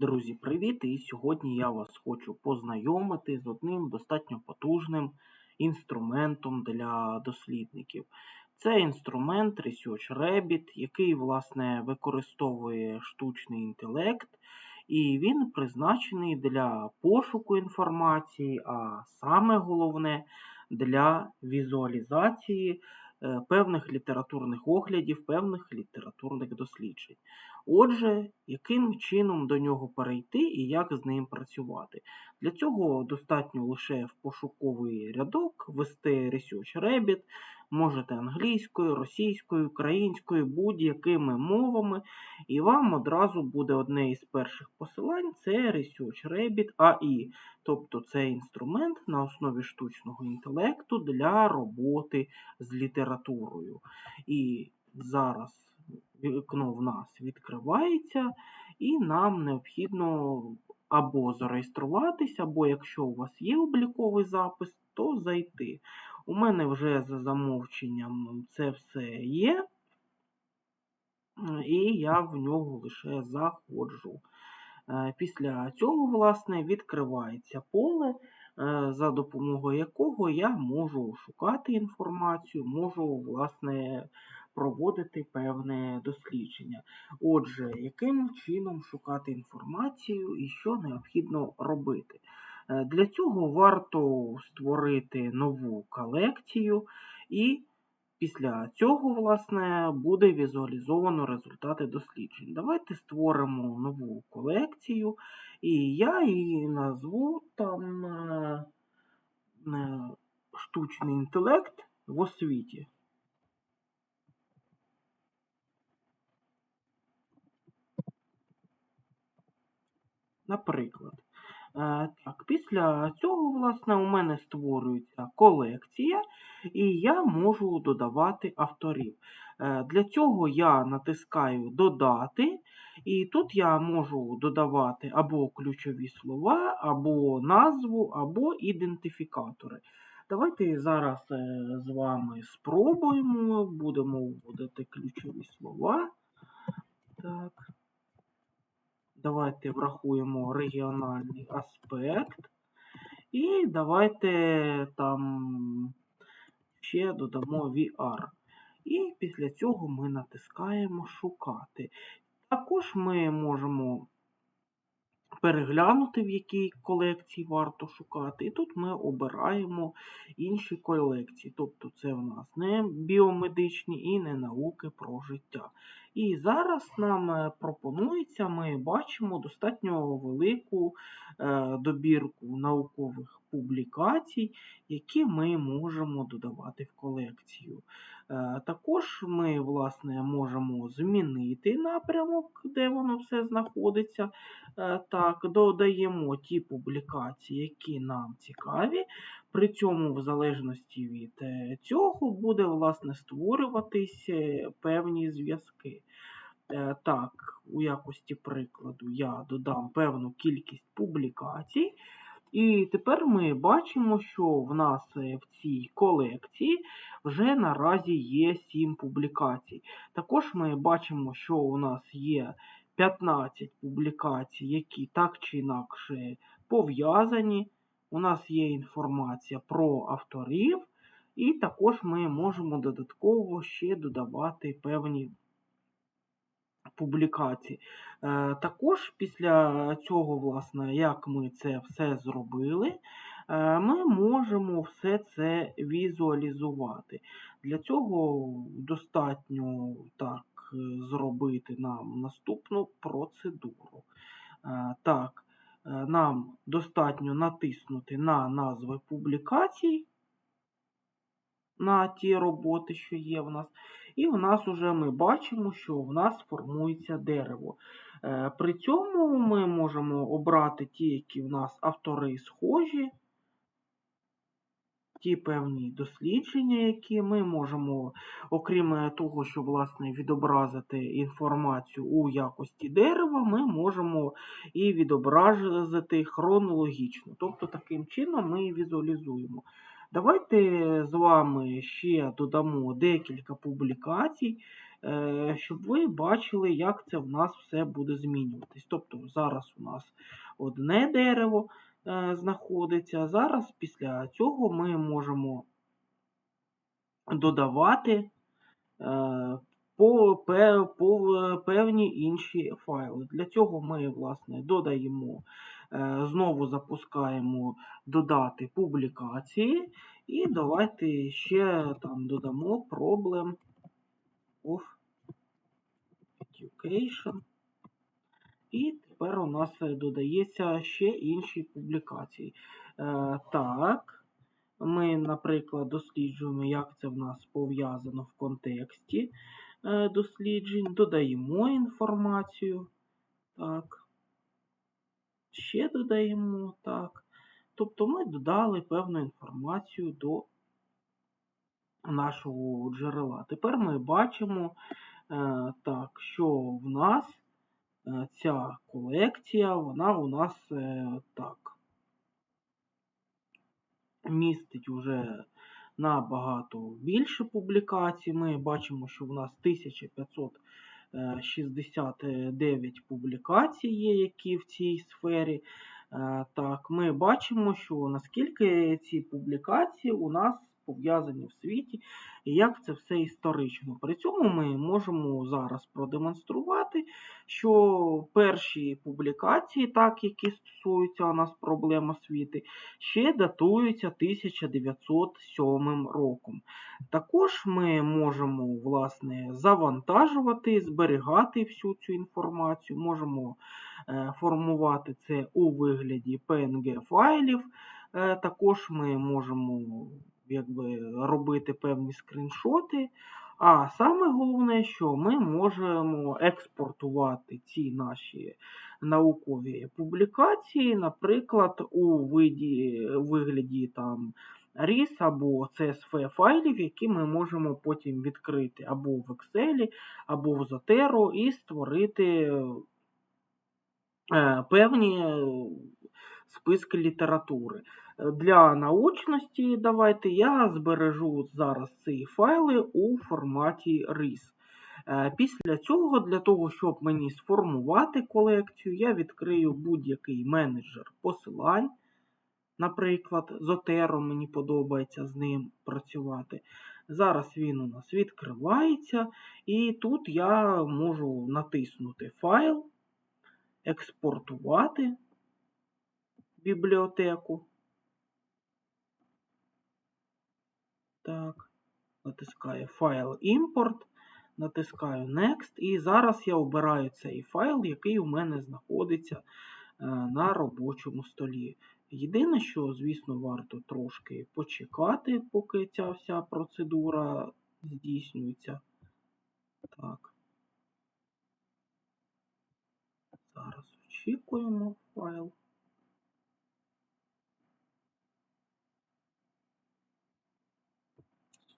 Друзі, привіт! І сьогодні я вас хочу познайомити з одним достатньо потужним інструментом для дослідників. Це інструмент Research Rabbit, який, власне, використовує штучний інтелект, і він призначений для пошуку інформації, а саме головне для візуалізації певних літературних оглядів, певних літературних досліджень. Отже, яким чином до нього перейти і як з ним працювати? Для цього достатньо лише в пошуковий рядок ввести Research Rabbit, можете англійською, російською, українською, будь-якими мовами, і вам одразу буде одне із перших посилань це Research Rabbit AI. Тобто це інструмент на основі штучного інтелекту для роботи з літературою. І зараз вікно в нас відкривається, і нам необхідно або зареєструватися, або якщо у вас є обліковий запис, то зайти. У мене вже за замовченням це все є, і я в нього лише заходжу. Е, після цього, власне, відкривається поле, е, за допомогою якого я можу шукати інформацію, можу, власне, проводити певне дослідження. Отже, яким чином шукати інформацію і що необхідно робити? Е, для цього варто створити нову колекцію, і після цього, власне, буде візуалізовано результати досліджень. Давайте створимо нову колекцію, і я її назву там е, е, штучний інтелект в освіті. Наприклад, так, після цього, власне, у мене створюється колекція, і я можу додавати авторів. Е, для цього я натискаю Додати, і тут я можу додавати або ключові слова, або назву, або ідентифікатори. Давайте зараз е, з вами спробуємо, будемо вводити ключові слова. Так. Давайте врахуємо регіональний аспект. І давайте там ще додамо VR. І після цього ми натискаємо Шукати. Також ми можемо переглянути, в якій колекції варто шукати. І тут ми обираємо інші колекції. Тобто це в нас не біомедичні і не науки про життя. І зараз нам е, пропонується, ми бачимо достатньо велику е, добірку наукових публікацій, які ми можемо додавати в колекцію. Е, також ми, власне, можемо змінити напрямок, де воно все знаходиться. Так, Додаємо ті публікації, які нам цікаві. При цьому, в залежності від цього, буде власне створюватись певні зв'язки. Е, так, у якості прикладу я додам певну кількість публікацій. І тепер ми бачимо, що в нас е, в цій колекції вже наразі є 7 публікацій. Також ми бачимо, що у нас є 15 публікацій, які так чи інакше пов'язані. У нас є інформація про авторів, і також ми можемо додатково ще додавати певні публікацій. Е, також після цього, власне, як ми це все зробили, е, ми можемо все це візуалізувати. Для цього достатньо так зробити нам наступну процедуру. Е, так, нам достатньо натиснути на назви публікацій, на ті роботи, що є в нас. І в нас вже ми бачимо, що в нас формується дерево. Е, при цьому ми можемо обрати ті, які в нас автори схожі, ті певні дослідження, які ми можемо, окрім того, щоб власне, відобразити інформацію у якості дерева, ми можемо і відобразити хронологічно. Тобто, таким чином ми візуалізуємо. Давайте з вами ще додамо декілька публікацій, е, щоб ви бачили, як це в нас все буде змінюватись. Тобто зараз у нас одне дерево е, знаходиться. Зараз після цього ми можемо додавати е, певні інші файли. Для цього ми, власне, додаємо, знову запускаємо додати публікації. І давайте ще там додамо problem of education. І тепер у нас е, додається ще інші публікації. Е, так, ми, наприклад, досліджуємо, як це в нас пов'язано в контексті е, досліджень, додаємо інформацію. Так. Ще додаємо так. Тобто ми додали певну інформацію до нашого джерела. Тепер ми бачимо, е, так, що в нас е, ця колекція, вона у нас е, так містить уже набагато більше публікацій. Ми бачимо, що в нас 1569 публікацій є, які в цій сфері. Е, Так, ми бачимо, що наскільки ці публікації у нас пов'язані в світі, і як це все історично. При цьому ми можемо зараз продемонструвати, що перші публікації, так, які стосуються у нас проблем освіти, ще датуються 1907 роком. Також ми можемо власне, завантажувати, зберігати всю цю інформацію, можемо е, формувати це у вигляді PNG-файлів. Е, Також ми можемо якби, робити певні скріншоти. А саме головне, що ми можемо експортувати ці наші наукові публікації, наприклад, у виді, вигляді там RIS або CSV файлів, які ми можемо потім відкрити або в Excel, або в Zotero і створити е, певні списки літератури. Для наочності давайте я збережу зараз ці файли у форматі RIS. Е, Після цього, для того, щоб мені сформувати колекцію, я відкрию будь-який менеджер посилань. Наприклад, Zotero мені подобається з ним працювати. Зараз він у нас відкривається, і тут я можу натиснути файл, експортувати бібліотеку. Так, натискаю файл імпорт, натискаю Next, і зараз я обираю цей файл, який у мене знаходиться е, на робочому столі. Єдине, що, звісно, варто трошки почекати, поки ця вся процедура здійснюється. Так. Зараз очікуємо файл.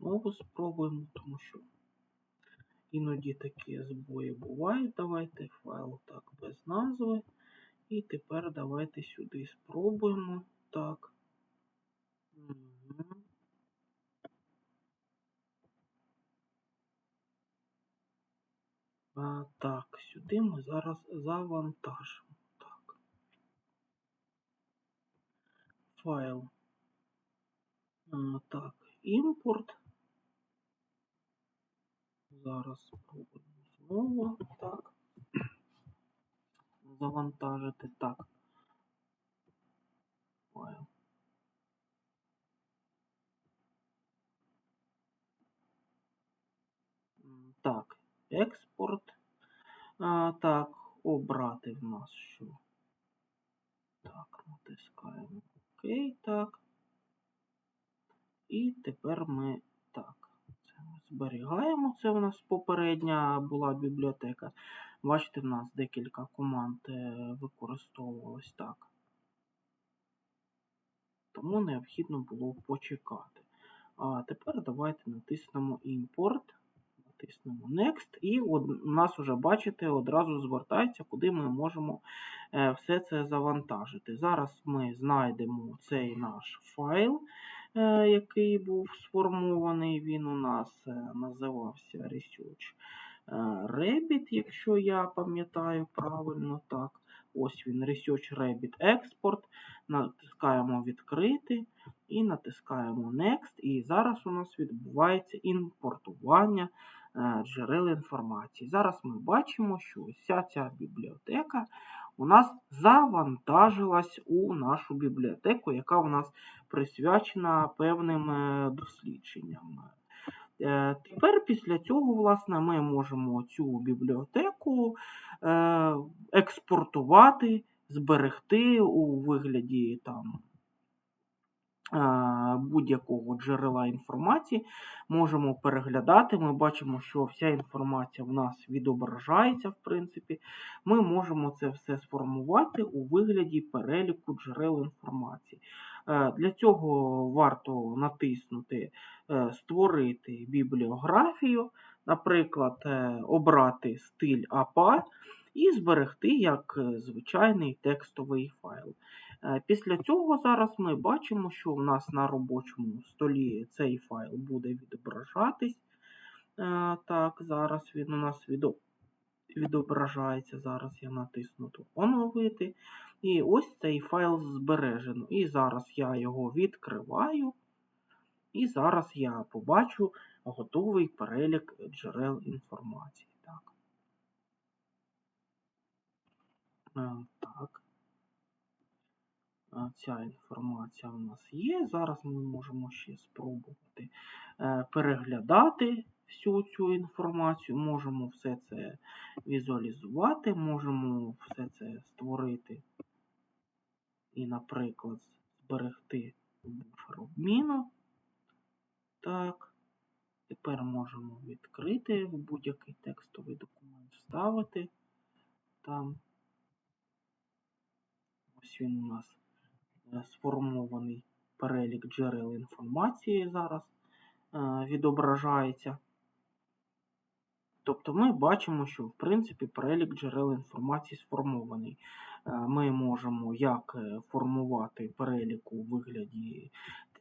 Знову спробуємо, тому що іноді такі збої бувають. Давайте файл так без назви. І тепер давайте сюди спробуємо. Так. А, Так, сюди ми зараз завантажимо. Так. Файл. А, так, імпорт. Зараз спробуємо знову. Так. Завантажити. Так. Файл. Так, експорт. А, так, обрати в нас що? Так, натискаємо ОК, так. І тепер ми зберігаємо. Це у нас попередня була бібліотека. Бачите, в нас декілька команд е, використовувалось так. Тому необхідно було почекати. А тепер давайте натиснемо Import, натиснемо Next, і у нас вже, бачите, одразу звертається, куди ми можемо е, все це завантажити. Зараз ми знайдемо цей наш файл, який був сформований. Він у нас е, називався Research Rabbit, якщо я пам'ятаю правильно так. Ось він, Research Rabbit Export. Натискаємо відкрити і натискаємо Next. І зараз у нас відбувається імпортування е, джерел інформації. Зараз ми бачимо, що вся ця бібліотека у нас завантажилась у нашу бібліотеку, яка у нас присвячена певним е, дослідженням. Е, Тепер після цього, власне, ми можемо цю бібліотеку е, експортувати, зберегти у вигляді там будь-якого джерела інформації. Можемо переглядати. Ми бачимо, що вся інформація в нас відображається, в принципі. Ми можемо це все сформувати у вигляді переліку джерел інформації. Е, Для цього варто натиснути е, Створити бібліографію, наприклад, е, обрати стиль APA і зберегти як звичайний текстовий файл. Е, Після цього зараз ми бачимо, що в нас на робочому столі цей файл буде відображатись. Е, Так, зараз він у нас відображається. Зараз я натисну оновити. І ось цей файл збережено. І зараз я його відкриваю. І зараз я побачу готовий перелік джерел інформації. Так. Ця інформація в нас є. Зараз ми можемо ще спробувати е, переглядати всю цю інформацію. Можемо все це візуалізувати, можемо все це створити і, наприклад, зберегти буфер обміну. Так. Тепер можемо відкрити в будь-який текстовий документ, вставити там. Ось він у нас сформований перелік джерел інформації зараз е, відображається. Тобто ми бачимо, що в принципі перелік джерел інформації сформований. Е, Ми можемо як е, формувати перелік у вигляді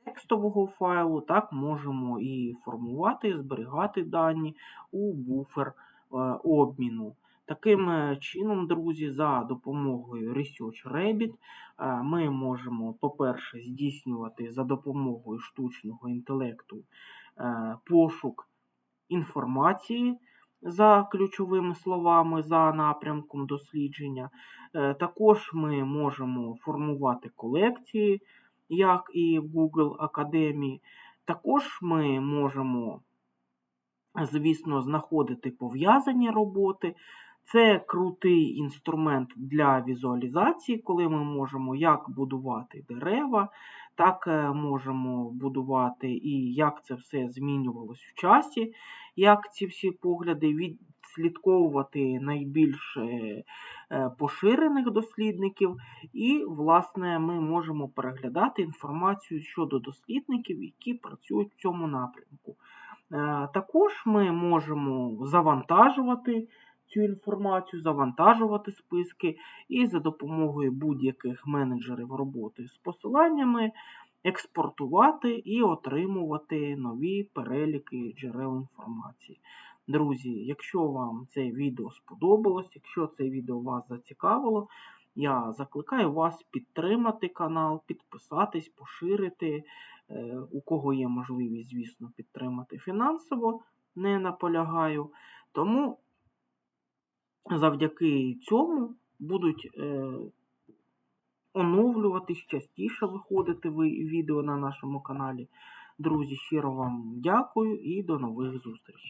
текстового файлу, так можемо і формувати, зберігати дані у буфер е, обміну. Таким е, чином, друзі, за допомогою Research Rabbit е, ми можемо, по-перше, здійснювати за допомогою штучного інтелекту е, пошук інформації за ключовими словами, за напрямком дослідження. Також ми можемо формувати колекції, як і в Google Академії. Також ми можемо, звісно, знаходити пов'язані роботи. Це крутий інструмент для візуалізації, коли ми можемо як будувати дерева, так е, можемо будувати і як це все змінювалось в часі, як ці всі погляди відслідковувати найбільш е, е, поширених дослідників. І, власне, ми можемо переглядати інформацію щодо дослідників, які працюють в цьому напрямку. Також ми можемо завантажувати цю інформацію, завантажувати списки і за допомогою будь-яких менеджерів роботи з посиланнями експортувати і отримувати нові переліки джерел інформації. Друзі, якщо вам це відео сподобалось, якщо це відео вас зацікавило, я закликаю вас підтримати канал, підписатись, поширити. Е, У кого є можливість, звісно, підтримати фінансово, не наполягаю. Тому завдяки цьому будуть е, оновлюватись частіше виходити відео на нашому каналі. Друзі, щиро вам дякую і до нових зустрічей.